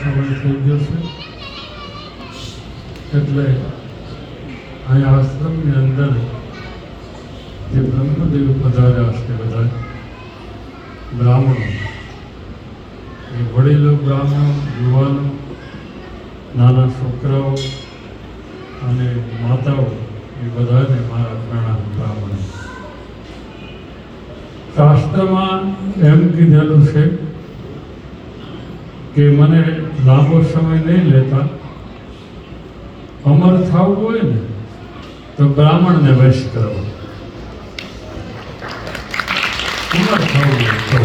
સમય થઈ છે. એટલે અહીંયા આશ્રમની અંદર જે બ્રહ્મદેવ પધાર્યા છે બધા, બ્રાહ્મણો. એ વડીલો, બ્રાહ્મણો, યુવાનો, નાના છોકરાઓ અને માતાઓ, એ બધાને મારા પ્રણામ બ્રાહ્મણો શાસ્ત્રમાં એમ કીધેલું છે કે મને લાંબો સમય નહીં લેતા. અમર થવું હોય ને, તો બ્રાહ્મણને વશ કરવો અમર થવું હોય તો.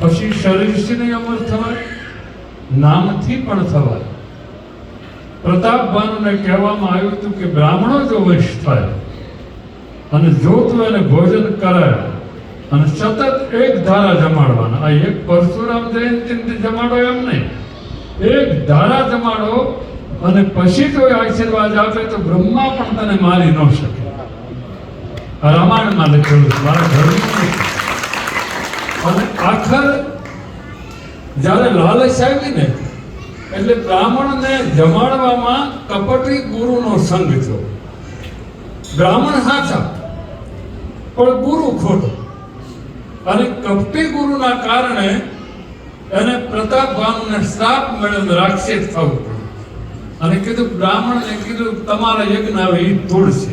પછી શરીરથી નહીં અમર થવાય? નામથી પણ થવાય. પ્રતાપભાનુને કહેવામાં આવ્યું હતું કે બ્રાહ્મણો જો વશ થાય અને જો તું એને ભોજન કરાય અને સતત એક ધારા જમાડવાના. આ એક પરશુરામ જયંતિ જમાડો એમ નહીં. એક ધારા જમાડો અને પછી જો આશીર્વાદ આપે તો બ્રહ્મા પણ તને મારી ન શકે. રામાયણમાં લખેલું છે, મારા ઘરનું અને આખર જ્યારે લાલચ આવી ને, એટલે બ્રાહ્મણને જમાડવામાં કપટી ગુરુનો સંગ થયો. બ્રાહ્મણ સાચા પણ ગુરુ ખોટો. અને કપટી ગુરુના કારણે એને પ્રતાપ ભાનુને શ્રાપ મળ્યો રાક્ષસ થવું પડ્યું. અને કીધું, બ્રાહ્મણને કીધું, તમારા યજ્ઞ આવે એ તોડશે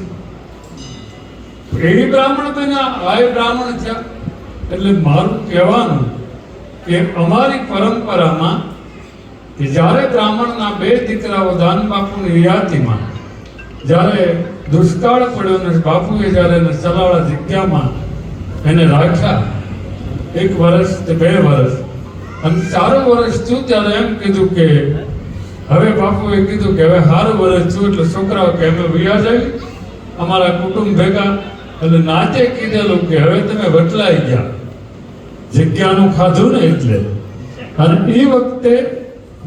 એ બ્રાહ્મણ બન્યા આ બ્રાહ્મણ થયા. એટલે મારું કહેવાનું કે અમારી પરંપરામાં કે જ્યારે બ્રાહ્મણના બે દીકરાઓ દાન બાપુની યાતિમાં જ્યારે દુષ્કાળ પડ્યો ને બાપુએ જ્યારે એને ચલાવડા જગ્યામાં એને રાખ્યા એક વર્ષ કે બે વર્ષ અને ચારો વર્ષ થયું ત્યારે એમ કીધું કે, હવે બાપુએ કીધું કે, હવે સારું વર્ષ થયું એટલે છોકરાઓ કે અમે વ્યાજ આવી અમારા કુટુંબ ભેગા. એટલે નાચે કીધેલું કે, હવે તમે વટલાઈ ગયા. જગ્યાનું ખાધું ને એટલે. અને એ વખતે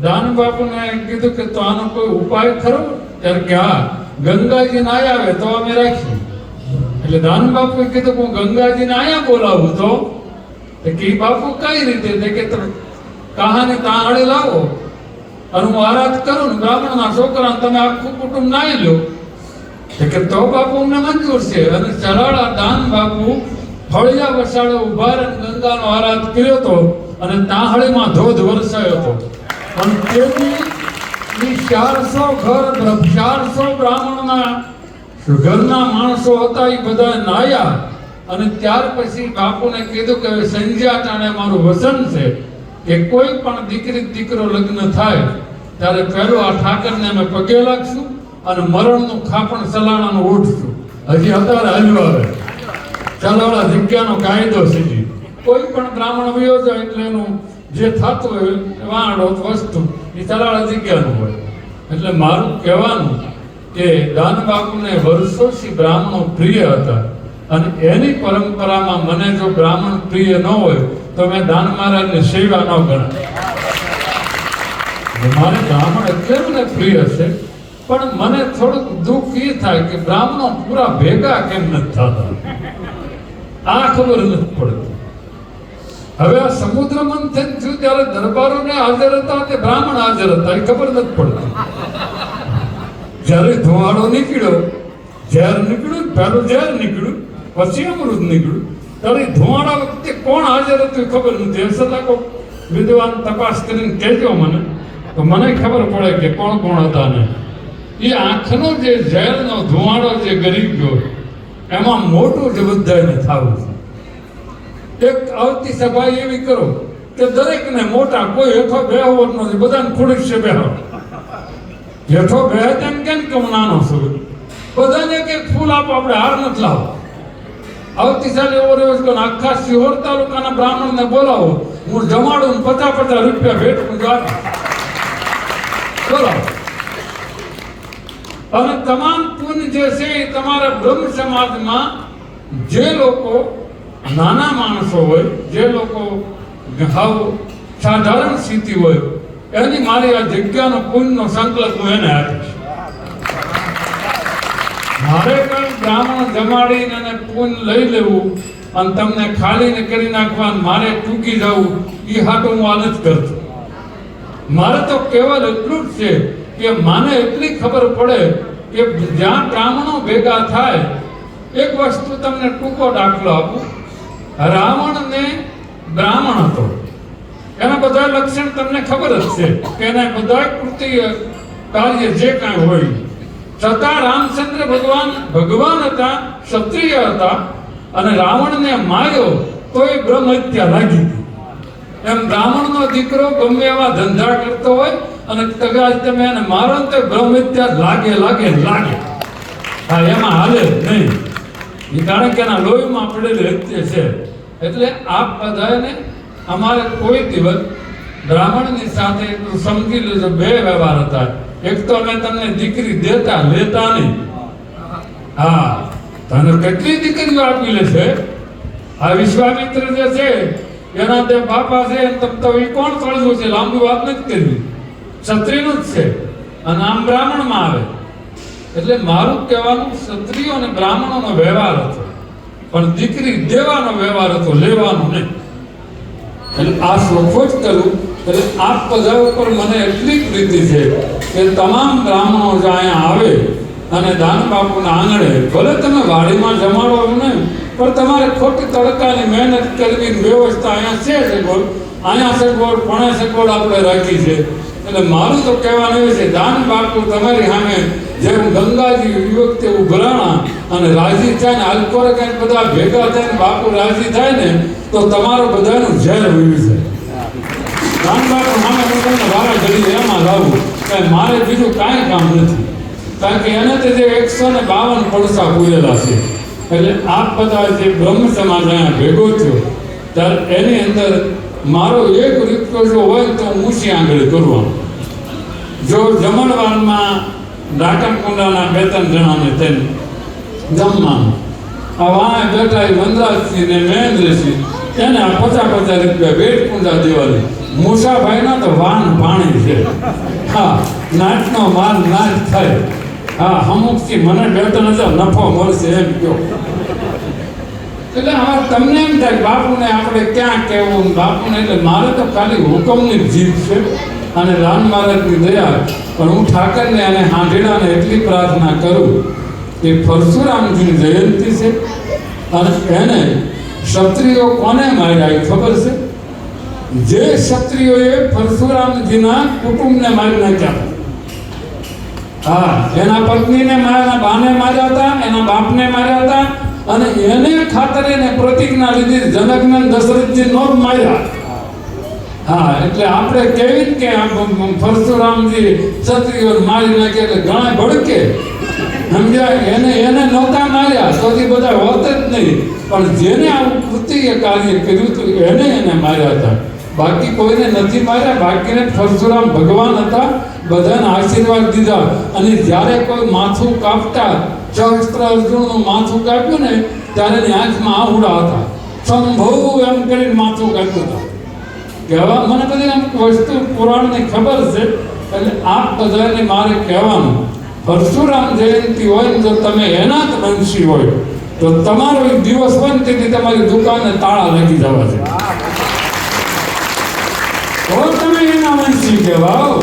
દાન બાપુને કીધું કે, તો આનો કોઈ ઉપાય ખરો? ત્યારે કે, હા ગંગાજી ના આવે તો અમે રાખીએ. એટલે દાન બાપુએ કીધું કે, હું ગંગાજીને અહીંયા બોલાવું તો કે બાપુ કઈ રીતે કે તમે? કહાની તાળે લાવો? અને હું આરાધ કરું ને બ્રાહ્મણના છોકરા તમે આખું કુટુંબ નાઈ લો. કે તો બાપુ અમને મંજૂર છે. અને ચરાળા દાન બાપુ ફળિયા વસાડે ઊભા રહીને ગંગાનો આરાધ કર્યો હતો અને તાહળીમાં ધોધ વરસાયો હતો અને તેથી ચારસો ઘર ચારસો બ્રાહ્મણના ઘરના માણસો હતા એ બધા નાયા અને ત્યાર પછી બાપુને કીધું કે ટાણે મારું વસન છે કે કોઈ પણ દીકરી દીકરો લગ્ન થાય, ત્યારે પહેલું આ ઠાકરને અમે પગે લાગશું અને મરણનું ખાપણ સલાણાનું ઉઠશું. હજી અત્યારે હજુ આવે. ચાલોડા જગ્યાનો કાયદો સીધી કોઈ પણ બ્રાહ્મણ વયો જાય એટલે એનું જે થતું હોય વાણો વસ્તુ, એ ચલાળા જગ્યાનું હોય. એટલે મારું કહેવાનું કે દાન બાપુને વર્ષોથી બ્રાહ્મણો પ્રિય હતા. અને એની પરંપરામાં મને જો બ્રાહ્મણ પ્રિય ન હોય, તો મેં દાન મહારાજની સેવા ન ગણાય મારે બ્રાહ્મણ એટલે મને પ્રિય છે, પણ મને થોડુંક દુઃખ એ થાય કે બ્રાહ્મણો પૂરા ભેગા કેમ નથી થતા? આ ખબર નથી પડતી. હવે આ સમુદ્ર મંથન થયું ત્યારે દરબારોને હાજર હતા કે બ્રાહ્મણ હાજર હતા, એ ખબર નથી પડતી. જ્યારે ધુવાડો નીકળ્યો, ઝેર નીકળ્યું પેલું ઝેર નીકળ્યું પછી અમૃત નીકળ્યું. ત્યારે એ ધુવાડા વખતે કોણ હાજર હતું ખબર નથી. તો કોક વિદ્વાન તપાસ કરીને કહેજો મને. તો મને ખબર પડે કે કોણ કોણ હતા ને. એ આંખનો જે ઝેરનો ધુવાડો જે ગરીબ ગયો, એમાં મોટું જ બધાને થવું છે. એક આવતી સભા એવી કરો કે દરેકને મોટા કોઈ હેઠો બેહવો જ નથી બધાને ખુરશ છે બેહો. હેઠો બે તેમ કેમ કેમ નાનો છું? બધાને કે ફૂલ આપો, આપણે હાર નથી લાવો આવતી સાલે એવો રહ્યો છે આખા સિહોર તાલુકાના બ્રાહ્મણને બોલાવો. હું જમાડું પચાસ પચાસ રૂપિયા ભેટ હું બોલો. અને તમામ પુન જે છે એ તમારા બ્રહ્મ સમાજમાં જે લોકો નાના માણસો હોય, જે લોકો હાવ સાધારણ સ્થિતિ હોય, એની મારી આ જગ્યાનો પુણ્યનો સંકલ્પ હું એને આપીશ. પણ બ્રાહ્મણ જમાડીને અને પૂન લઈ લેવું અને તમને ખાલીને કરી નાખવા મારે ટૂંકી જવું એ હાટો હું આ નથી કરતો. મારે તો કેવલ એટલું જ છે કે મને એટલી ખબર પડે કે જ્યાં બ્રાહ્મણો ભેગા થાય, એક વસ્તુ તમને ટૂંકો દાખલો આપું. રાવણ ને બ્રાહ્મણ હતો. એના બધા લક્ષણ તમને ખબર જ છે કે એના બધા કૃત્ય કાર્ય જે કાંઈ હોય છતાં રામચંદ્ર ભગવાન ભગવાન હતા, ક્ષત્રિય હતા અને રાવણને માર્યો તો એ બ્રહ્મ લાગી હતી એમ બ્રાહ્મણનો દીકરો ગમે એવા ધંધા કરતો હોય અને કદાચ તમે એને મારો તો બ્રહ્મ હત્યા લાગે લાગે લાગે. હા, એમાં હાલે નહીં. એ કારણ કે એના લોહીમાં પડેલી હત્યા છે. એટલે આપ બધાને અમારે કોઈ દિવસ બ્રાહ્મણની સાથે સમજી લેજો. બે વ્યવહાર હતા. એક તો અમે તમને દીકરી દેતા, લેતા નહીં. હા, તને કેટલી દીકરીઓ આપી લે છે? આ વિશ્વામિત્ર જે છે, એના તે બાપા છે તમ તો એ કોણ તળજું છે? લાંબી વાત નથી કરવી. ક્ષત્રિયનું જ છે અને આમ બ્રાહ્મણમાં આવે. એટલે મારું કહેવાનું, ક્ષત્રિય અને બ્રાહ્મણોનો વ્યવહાર હતો. પણ દીકરી દેવાનો વ્યવહાર હતો, લેવાનો નહીં. એટલે આ શ્લોકો જ કરું એટલે આ બધા ઉપર મને એટલી પ્રીતિ છે કે તમામ બ્રાહ્મણો જે અહીંયા આવે અને દાન બાપુના આંગણે, ભલે તમે વાડીમાં જમાડો નહીં, પણ તમારે ખોટી તડકાની મહેનત કરવી વ્યવસ્થા અહીંયા છે સગવડ અહીંયા સગવડ પણે સગવડ આપણે રાખી છે. એટલે મારું તો કહેવાનું એ છે, દાન બાપુ તમારી સામે જેમ ગંગાજી યુવક તેવું ઉભરાણા અને રાજી થાય ને આલ્કોરે કંઈક બધા ભેગા થાય ને બાપુ રાજી થાય ને, તો તમારું બધાનું ઝેર વયું છે. રામબાપુ બાપુ સામે હું વારા ઘડી એમાં લાવું. કે મારે બીજું કાંઈ કામ નથી. કારણ કે એને તે જે એકસો ને બાવન પડસા પૂરેલા છે. એટલે આપ બધા જે બ્રહ્મ સમાજ અહીંયા ભેગો થયો, ત્યારે એની અંદર મારો એક જો હોય તો ઊંચી આંગળી કરવાનો જો જમણવારમાં ડાકણકુંડાના બે ત્રણ જણાને તેને જમવાનું. આ બેઠા વનરાજસિંહ ને મહેન્દ્રસિંહ, એને આ પચાસ પચાસ રૂપિયા ભેટ પૂંજા દેવાની. મૂસાભાઈના તો વાન પાણી છે. હા નાચનો માલ નાચ થાય. હા, અમુકથી મને બે ત્રણ હજાર નફો મળશે એમ કહો એટલે હવે તમને એમ થાય બાપુને આપણે ક્યાં કહેવું? બાપુને એટલે મારે તો ખાલી હુકમની જીત છે અને રામ મહારાજની દયા. પણ હું ઠાકરને અને હાંઢેડાને એટલી પ્રાર્થના કરું કે પરશુરામજીની જયંતિ છે? અને એને ક્ષત્રિયો કોને માર્યા એ ખબર છે? જે ક્ષત્રિયોએ પરશુરામજીના કુટુંબને મારી નાખ્યા હા, એના પત્નીને માર્યા બાને માર્યા હતા, એના બાપને માર્યા હતા, અને એને ખાતર એને પ્રતિજ્ઞા લીધી જનકને દશરથજી નો જ માર્યા. હા, એટલે આપણે કેવી કે પરશુરામજી ક્ષત્રિયો મારી નાખે? એટલે ઘણા ભડકે. સમજ્યા? એને એને નહોતા માર્યા. સૌથી બધા હોત જ નહીં. પણ જેને આવું કૃત્ય કાર્ય કર્યું હતું, એને એને માર્યા હતા. બાકી કોઈને નથી માર્યા. બાકીને પરશુરામ ભગવાન હતા. બધાને આશીર્વાદ દીધા. અને જ્યારે કોઈ માથું કાપતા, સહસ્ત્ર અર્જુનનું માથું કાપ્યું ને, ત્યારે એની આંખમાં આહુડા હતા. સંભવ એમ કરીને માથું કાપ્યું હતું. કહેવા, મને બધી આમ વસ્તુ પુરાણની ખબર છે. એટલે આપ બધાને મારે કહેવાનું. પરશુરામ જયંતિ હોય ને જો તમે એના જ વંશી હોય, તો તમારો એક દિવસ હોય ને તેથી તમારી દુકાને તાળા લાગી જવા છે. તો તમે એના વંશી કહેવાઓ.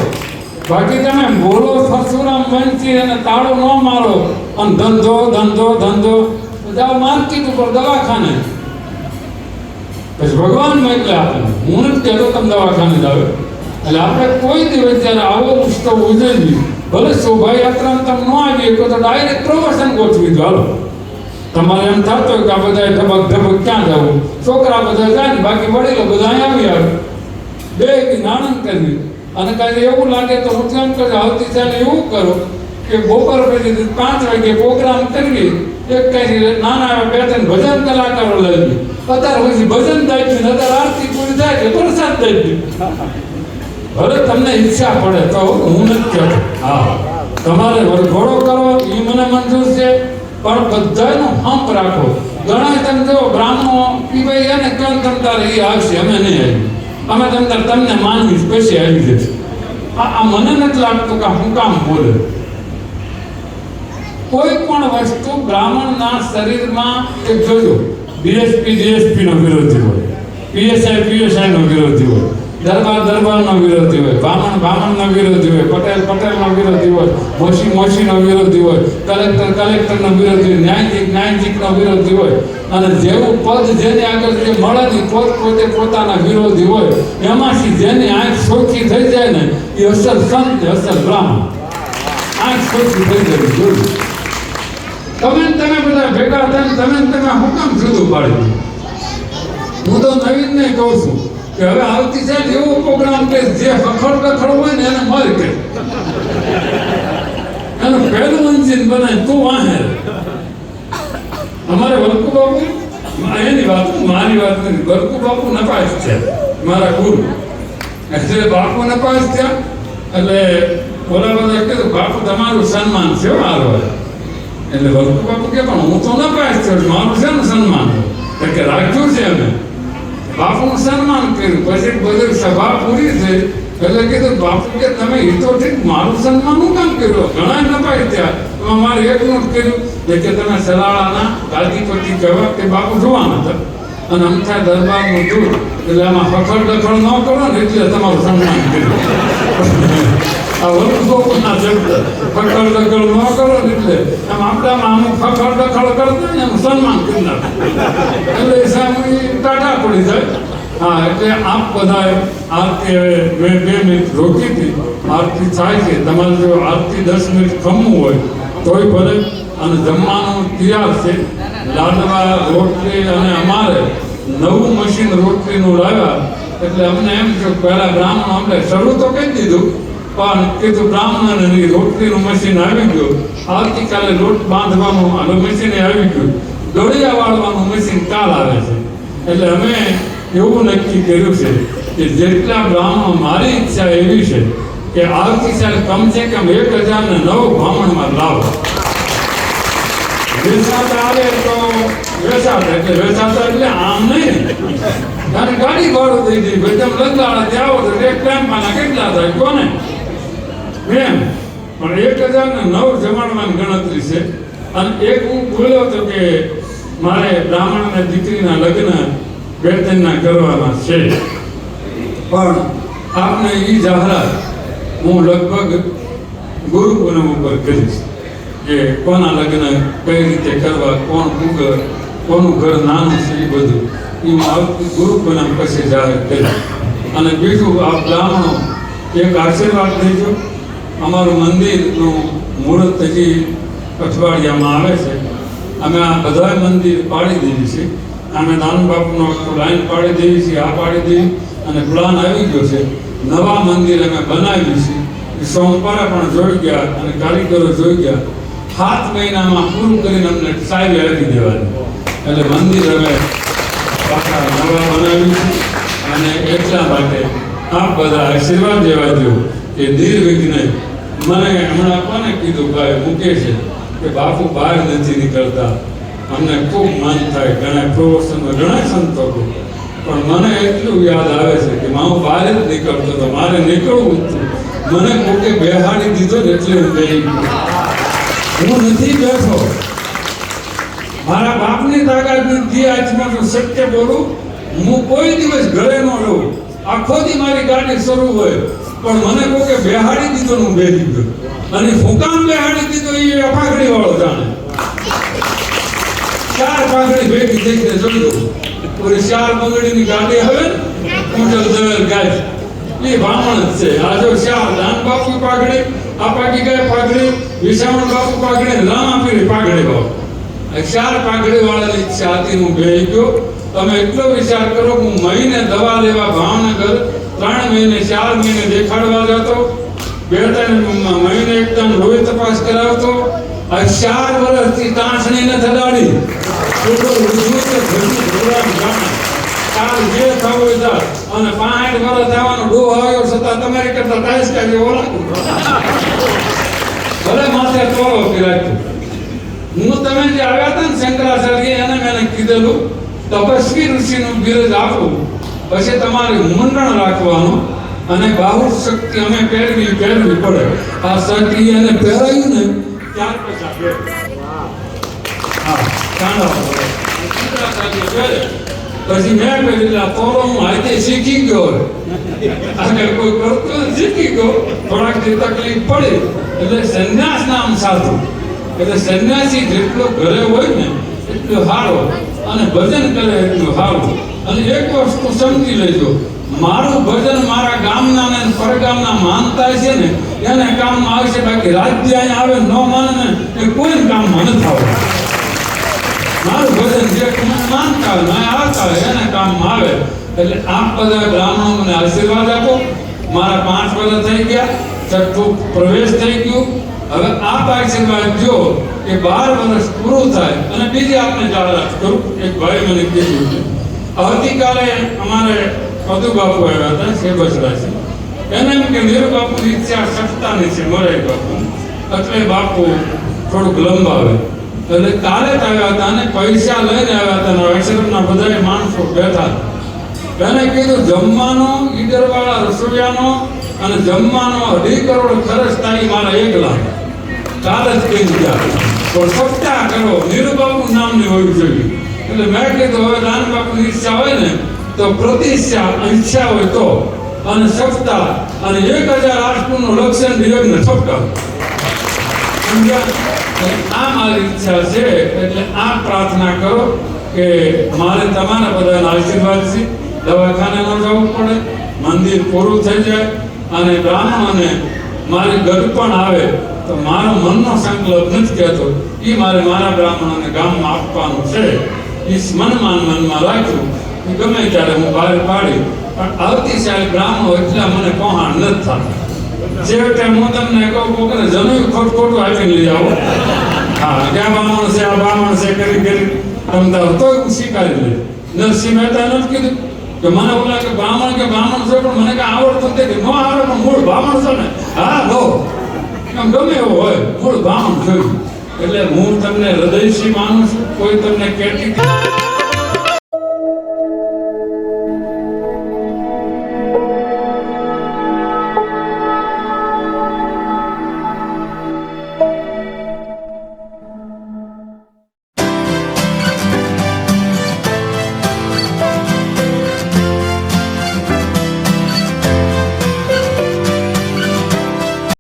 બાકી તમે બોલો પરશુરામ વંશી અને તાળો ન મારો, અને ધંધો ધંધો ધંધો જાઓ માર્કેટ ઉપર દવાખાને. પછી ભગવાન મોકલે આપણને. હું નથી કહેતો તમે દવાખાને જાવ એટલે આપણે કોઈ દિવસ જ્યારે આવો ઉત્સવ ઉજવીએ ભલે શોભાયાત્રા તમે ન આવી શકો તો ડાયરેક્ટ પ્રવાસન ગોઠવી દો. હાલો. તમારે એમ થતો કે આ બધા ધબક ધબક ક્યાં જવું? છોકરા બધા જાય ને બાકી વડીલો બધા આવી આવે. બે દી આનંદ કરવી. અને કાંઈ એવું લાગે તો હું કેમ કરું આવતી ચાલે એવું કરો કે બપોર પછી પાંચ વાગે પ્રોગ્રામ કરવી એક કઈ નાના બે ત્રણ ભજન કલાકારો લઈ અત્યારે પછી ભજન થાય છે અત્યારે આરતી પૂરી થાય છે પ્રસાદ થાય છે ભલે તમને ઈચ્છા પડે તો હું નથી કહેતો. હા. તમારે વરઘોડો કરો એ મને મંજૂર છે. પણ બધાનો હંપ રાખો. ઘણા તમે જો બ્રાહ્મણો એ ભાઈ એને કેમ તમ તારે એ આવશે. અમે નહીં આવી. અમે તમને તમને માનવી પછી આવી જશે. આ આ મને નથી લાગતું કે હું કામ બોલે. કોઈ પણ વસ્તુ બ્રાહ્મણના શરીરમાં એક જોજો. બીએસપી ડીએસપી નો વિરોધી હોય. પીએસઆઈ પીએસઆઈ નો વિરોધી હોય. દરબાર દરબારનો વિરોધી હોય બ્રાહ્મણ બ્રાહ્મણનો વિરોધી હોય, પટેલ પટેલનો વિરોધી હોય, મોશી મોશીનો વિરોધી હોય, કલેક્ટર કલેક્ટરનો વિરોધી હોય ન્યાયિક ન્યાયિકનો વિરોધી હોય. અને જેવું પદ જેને આગળ જે મળે ને પોત પોતે પોતાના વિરોધી હોય, એમાંથી જેની આંખ સોખી થઈ જાય ને, એ અસલ સંત અસલ બ્રાહ્મણ. આંખ સોખી થઈ જવી જોઈએ તમે તમે બધા ભેગા થઈને તમે ને તમે હુકમ કામ જુદું પાડી? હું તો નવીનને કહું છું કે હવે આવતી સાઈડ એવો પ્રોગ્રામ કે જે ખખડ કખડ હોય ને એને મર કે. એનું પહેલું એન્જિન બનાય, તું વાહે. અમારે વલ્કુ બાપુ એની વાત, મારી વાત નથી. વલ્કુ બાપુ નપાસ છે, મારા ગુરુ. એટલે બાપુ નપાસ થયા, એટલે ઓલા બધા કે બાપુ, તમારું સન્માન છે મારો એટલે વલ્કુ બાપુ કે, પણ હું તો નપાસ થયો મારું છે? ને સન્માન કે, રાખ્યું છે અમે. બાપુનું સન્માન કર્યું. પછી બધી સભા પૂરી થઈ, એટલે કીધું, બાપુ કે તમે એ મારું સન્માન હું કામ કર્યું? ઘણા નપાય ત્યાં મારે એકનું જ કર્યું, કે તમે સલાળાના ગાદીપતિ કહેવા કે બાપુ જોવાના હતા. અને અમથા દરબારનું દૂધ એટલે આમાં ફખડ દખડ ન કરો ને એટલે તમારું સન્માન આ વરુણગોપના શબ્દ ફખડ દખડ ન કરો ને એટલે આમ આપણામાં અમુક ફખડ દખડ કરતા ને એમ સન્માન કરી નાખે. એટલે સામે ટાટા પડી જાય. હા, એટલે આપ બધાએ આરતી હવે મેં બે મિનિટ રોકી હતી. આરતી થાય છે. તમારે જો આરતી દસ મિનિટ ખમવું હોય, તોય ભલે. અને જમવાનું તૈયાર છે. લાડવા રોટરી અને અમારે નવું મશીન રોટરીનું લાવ્યા. એટલે અમને એમ કે પહેલા બ્રાહ્મણ અમને શરૂ તો કહી દીધું, પણ કીધું બ્રાહ્મણ અને મશીન આવી ગયું. આવતીકાલે લોટ બાંધવાનું આનું મશીન આવી ગયું. દોડિયા વાળવાનું મશીન કાલ આવે છે. એટલે અમે એવું નક્કી કર્યું છે કે જેટલા બ્રાહ્મણ મારી ઈચ્છા એવી છે કે આવતી કમ કમસે કમ એક હજાર ને નવ બ્રાહ્મણમાં લાવો. વેસાત તો વેસાત એટલે વેસાત એટલે આમ નહીં. કારણ ગાડી ભાડું થઈ ગઈ. ભાઈ તમે લંગાડા ત્યાં આવો તો એક ટાઈમમાં કેટલા થાય, કોને? એમ. પણ એક હજાર ને નવ જમાડવાની ગણતરી છે. અને એક હું બોલ્યો હતો કે મારે બ્રાહ્મણ અને દીકરીના લગ્ન બે ત્રણના કરવાના છે. પણ આપને એ જાહેરાત હું લગભગ ગુરુ પૂનમ ઉપર કરીશ. કે કોના લગ્ન કઈ રીતે કરવા, કોણ ઉગર, કોનું ઘર નાનું છે એ બધું. એ હું આવતી ગુરુ પૂનમ પછી જાહેર કરીશ અને બીજું, આ બ્રાહ્મણો, એક આશીર્વાદ દેજો અમારું મંદિરનું મુહૂર્ત હજી અઠવાડિયામાં આવે છે. અમે આ બધા મંદિર પાડી દેવી છે. અમે નાનું બાપુનો લાઈન પાડી દેવી છે, આ પાડી દેવી અને પ્લાન આવી ગયો છે. નવા મંદિર અમે બનાવ્યું છે. સોમવારે પણ જોઈ ગયા અને કારીગરો જોઈ ગયા. સાત મહિનામાં પૂરું કરીને અમને સાહેબ આપી દેવાની. એટલે મંદિર અમે પાકા નવા બનાવ્યું અને એટલા માટે આપ બધા આશીર્વાદ દેવા દો કે નિર્વિઘ્ન મને હમણાં કોને કીધું, ભાઈ મૂકે છે કે બાપુ બહાર નથી નીકળતા. અમને ખૂબ મન થાય. ઘણા પ્રવચનમાં ઘણા સંતો પણ મને એટલું યાદ આવે છે કે હું બહાર જ નીકળતો હતો મારે નીકળવું જ મને કોકે બેહાડી દીધો ને એટલે હું ગયો. હું નથી બેઠો. મારા બાપની તાકાત નથી આજમાં તો સત્ય બોલું. હું કોઈ દિવસ ઘરે ન રહું. આખો દી મારી ગાડી શરૂ હોય. પણ મને કોકે બેહાડી દીધો હું બેસી ગયો. અને ફૂકામ બેહાડી દીધો એ પાઘડી વાળો જાણે. ચાર પાઘડી ભેગી થઈ છે જોઈ લો ઓલી ચાર બંગડીની ગાડી હવે કુંડલ દવેલ ગાય એ બ્રાહ્મણ જ છે. આ જો ચાર દાન બાપુ પાઘડી આ પાકી ગાય પાઘડી, વિસાવણ બાપુ પાઘડી અને રામાપીરી પાઘડી બાપુ ચાર પાઘડી વાળાની છાતી હું બે ગયો તમે એટલો વિચાર કરો હું મહિને દવા લેવા ભાવનગર ત્રણ મહિને, ચાર મહિને દેખાડવા જતો, બે ત્રણ મહિને એક ત્રણ લોહી તપાસ કરાવતો આ ચાર વર્ષથી તાંસણી ન થડાડી છોકરો ઊંધું કે ઘરનું ઢોળાનું જાણે. ચાલ જે થવું થાય. અને પાંઠ વર્ષ થવાનો ડોહ આવ્યો છતાં તમારી કરતા ટાઈસ કાઢી લાગુ. ભલે માથે તોલો પીરાયું હું તમે જે આવ્યા હતા ને શંકરાચાર્ય એને મેં કીધેલું, તપસ્વી ઋષિનું બિરજ આપો, પછી તમારે મુંડણ રાખવાનું અને બાહુ શક્તિ અમે પહેરવી પહેરવી પડે આ શક્તિ એને પહેરાયું ને, ત્યાર પછી હા પડે. શંકરાચાર્ય પહેરે. પછી મેં કહ્યું તોરો હું હાથે શીખી ગયો. આગળ કોઈ કરતો શીખી ગયો થોડાક જે તકલીફ પડી, એટલે સંન્યાસ નામ સાધુ. એટલે સંન્યાસી જેટલો ઘરે હોય ને, એટલું સારો અને ભજન કરે એટલું સારું અને એક વસ્તુ સમજી લેજો, મારું ભજન મારા ગામના ને પરગામના માનતા છે ને, એને કામમાં આવશે, બાકી રાજ્ય આવે ન માને ને એ કોઈ કામમાં નથી આવતું. મારું ભજન જે મને માનતા હોય મને આવતા હોય, એને કામમાં આવે. એટલે આપ બધા બ્રાહ્મણો મને આશીર્વાદ આપો. મારા પાંચ વર્ષ થઈ ગયા, છઠ્ઠું પ્રવેશ થઈ ગયું. હવે આપ આશીર્વાદ જો કે બાર વર્ષ પૂરું થાય અને બીજી આપને જાળ કરું. એક ભાઈ મને કીધું છે. આવતીકાલે અમારે મધુ બાપુ આવ્યા હતા છે. બસરાજી એને એમ કે વીર બાપુની ઈચ્છા સત્તાની છે મરે બાપુ. એટલે બાપુ થોડુંક લંબાવે. એટલે કાલે જ આવ્યા હતા અને પૈસા લઈને આવ્યા હતા આશ્રમના બધાય માણસો બેઠા. એને કીધું, જમવાનો, ઈડરવાળા રસોઈયાનો અને જમવાનો અઢી કરોડ ખર્ચ થાય, મારા એકલા. કાલે જ કહી ગયા. પણ સપ્તાહ કરો, નીરુબાબુ નામની હોવી જોઈએ. એટલે મેં કીધું, હવે નાનબાપુની ઈચ્છા હોય ને, તો પ્રતિષ્ઠા, ઈચ્છા હોય તો. અને સપ્તાહ, અને એક હજાર આઠનું લક્ષણ ને સપ્તાહ સમજ્યા? આ મારી ઈચ્છા છે, એટલે આ પ્રાર્થના કરો કે મારે તમારા બધાના આશીર્વાદ છે દવાખાને ન જવું પડે, મંદિર પૂરું થઈ જાય અને બ્રાહ્મણોને મારી પણ આવે, તો મારો મનનો સંકલ્પ નથી કહેતો એ મારે મારા બ્રાહ્મણોને ગામમાં આપવાનું છે. એ મનમાં મનમાં રાખ્યું ગમે ત્યારે હું બહાર પાડી, પણ આવતી સાલ બ્રાહ્મણો એટલા મને પહોંચાણ નથી થતા. ક્યાં બામણ છે કે મને કે બામણ છે, પણ મને કાંઈ આવડતું નથી ન મૂળ બામણ છે ને. હા લો એમ ગમે એવો હોય, મૂળ બામણ જોયું એટલે હું તમને હૃદયથી માનું છું, કોઈ તમને કેટી